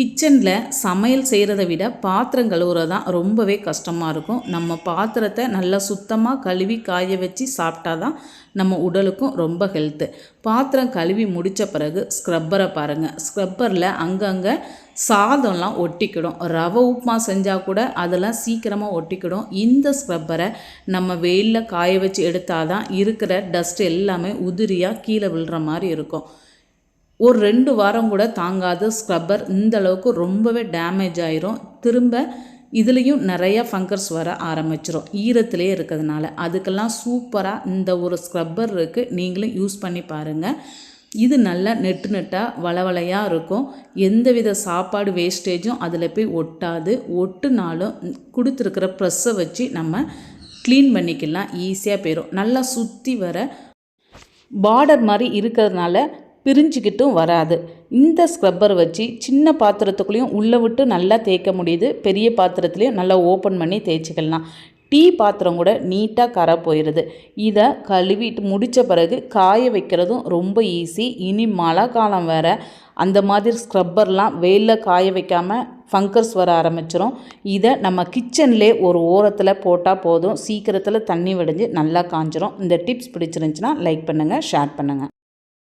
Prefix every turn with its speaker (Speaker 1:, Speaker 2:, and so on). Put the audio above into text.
Speaker 1: கிச்சனில் சமையல் செய்கிறத விட பாத்திரம் கழுவுறது தான் ரொம்பவே கஷ்டமாக இருக்கும். நம்ம பாத்திரத்தை நல்லா சுத்தமாக கழுவி காய வச்சு சாப்பிட்டா தான் நம்ம உடலுக்கும் ரொம்ப ஹெல்த்து பாத்திரம் கழுவி முடித்த பிறகு ஸ்க்ரப்பரை பாருங்கள் ஸ்க்ரப்பரில் அங்கங்கே சாதம்லாம் ஒட்டிக்கிடும். ரவை உப்புமா செஞ்சால் கூட அதெல்லாம் சீக்கிரமாக ஒட்டிக்கிடும். இந்த ஸ்க்ரப்பரை நம்ம வெயிலில் காய வச்சு எடுத்தால் தான் இருக்கிற டஸ்ட் எல்லாமே உதிரியாக கீழே விழுற மாதிரி இருக்கும். ஒரு ரெண்டு வாரம் கூட தாங்காத ஸ்க்ரப்பர் இந்த அளவுக்கு ரொம்பவே டேமேஜ் ஆயிரும். திரும்ப இதுலேயும் நிறையா ஃபங்கர்ஸ் வர ஆரம்பிச்சிடும் ஈரத்திலே இருக்கிறதுனால. அதுக்கெல்லாம் சூப்பராக இந்த ஒரு ஸ்க்ரப்பர் இருக்குது நீங்களும் யூஸ் பண்ணி பாருங்கள் இது நல்லா நெட்டு நெட்டாக வளவளையாக இருக்கும். எந்தவித சாப்பாடு வேஸ்டேஜும் அதில் போய் ஒட்டாது. ஒட்டுனாலும் கொடுத்துருக்கிற ப்ரெஸ்ஸை வச்சு நம்ம க்ளீன் பண்ணிக்கலாம். ஈஸியாக போயிடும் நல்லா சுற்றி வர பார்டர் மாதிரி இருக்கிறதுனால பிரிஞ்சுக்கிட்டும் வராது. இந்த ஸ்க்ரப்பர் வச்சு சின்ன பாத்திரத்துக்குள்ளேயும் உள்ளே விட்டு நல்லா தேய்க்க முடியுது. பெரிய பாத்திரத்துலேயும் நல்லா ஓப்பன் பண்ணி தேய்ச்சிக்கலாம். டீ பாத்திரம் கூட நீட்டாக கரை போயிடுது இதை கழுவிட்டு முடித்த பிறகு காய வைக்கிறதும் ரொம்ப ஈஸி இனி மழை காலம் வேறு. அந்த மாதிரி ஸ்க்ரப்பர்லாம் வெயிலில் காய வைக்காமல் ஃபங்கர்ஸ் வர ஆரம்பிச்சிரும். இதை நம்ம கிச்சன்லே ஒரு ஓரத்தில் போட்டால் போதும். சீக்கிரத்தில் தண்ணி வடிஞ்சு நல்லா காஞ்சிரும். இந்த டிப்ஸ் பிடிச்சிருந்துச்சின்னா லைக் பண்ணுங்கள் ஷேர் பண்ணுங்கள்